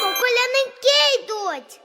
Колянике йдуть.